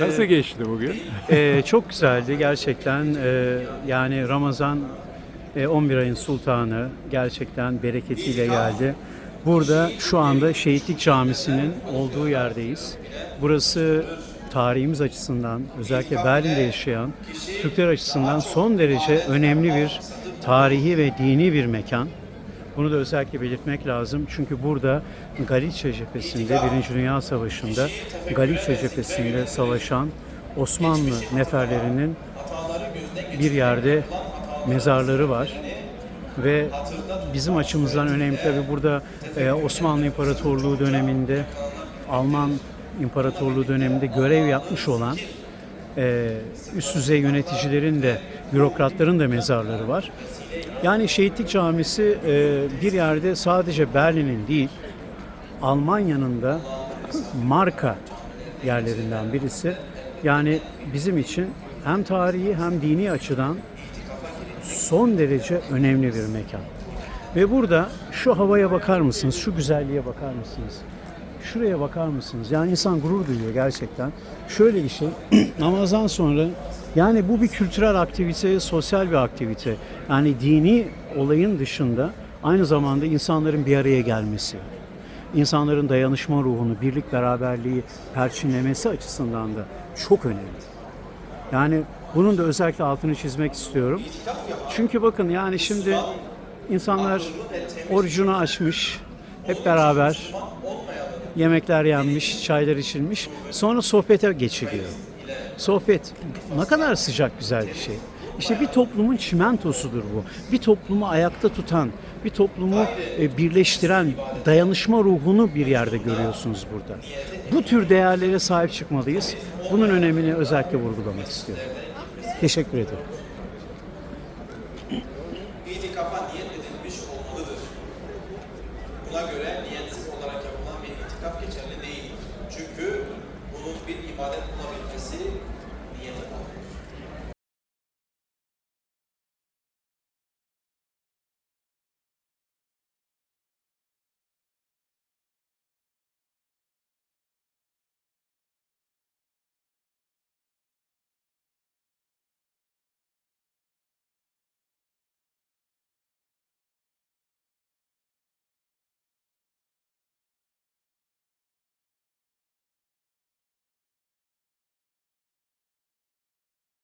Nasıl geçti bugün? Ee, çok güzeldi gerçekten. Ee, yani Ramazan e, 11 ayın sultanı gerçekten bereketiyle geldi. Burada şu anda Şehitlik Camisi'nin olduğu yerdeyiz. Burası tarihimiz açısından özellikle Berlin'de yaşayan Türkler açısından son derece önemli bir tarihi ve dini bir mekan. Bunu da özellikle belirtmek lazım. Çünkü burada Galicia cephesinde, Birinci Dünya Savaşı'nda Galicia cephesinde savaşan Osmanlı neferlerinin bir yerde mezarları var. Ve bizim açımızdan önemli tabi burada e, Osmanlı İmparatorluğu döneminde, Alman İmparatorluğu döneminde görev yapmış olan e, üst düzey yöneticilerin de, bürokratların da mezarları var. Yani Şehitlik Camisi e, bir yerde sadece Berlin'in değil, Almanya'nın da marka yerlerinden birisi. Yani bizim için hem tarihi hem dini açıdan son derece önemli bir mekan. Ve burada şu havaya bakar mısınız? Şu güzelliğe bakar mısınız? Şuraya bakar mısınız? Yani insan gurur duyuyor gerçekten. Şöyle bir şey, namazdan sonra yani bu bir kültürel aktivite, sosyal bir aktivite. Yani dini olayın dışında aynı zamanda insanların bir araya gelmesi, insanların dayanışma ruhunu, birlik beraberliği perçinlemesi açısından da çok önemli. Yani bunun da özellikle altını çizmek istiyorum. Çünkü bakın yani şimdi insanlar orucunu açmış, hep beraber yemekler yenmiş, çaylar içilmiş. Sonra sohbete geçiliyor. Sohbet ne kadar sıcak güzel bir şey. İşte bir toplumun çimentosudur bu. Bir toplumu ayakta tutan, bir toplumu e, birleştiren dayanışma ruhunu bir yerde görüyorsunuz burada. Bu tür değerlere sahip çıkmalıyız. Bunun önemini özellikle vurgulamak istiyorum. Teşekkür ederim. itikafa niyet edilmiş olmalıdır. Buna göre geçerli değildir. Çünkü bunun bir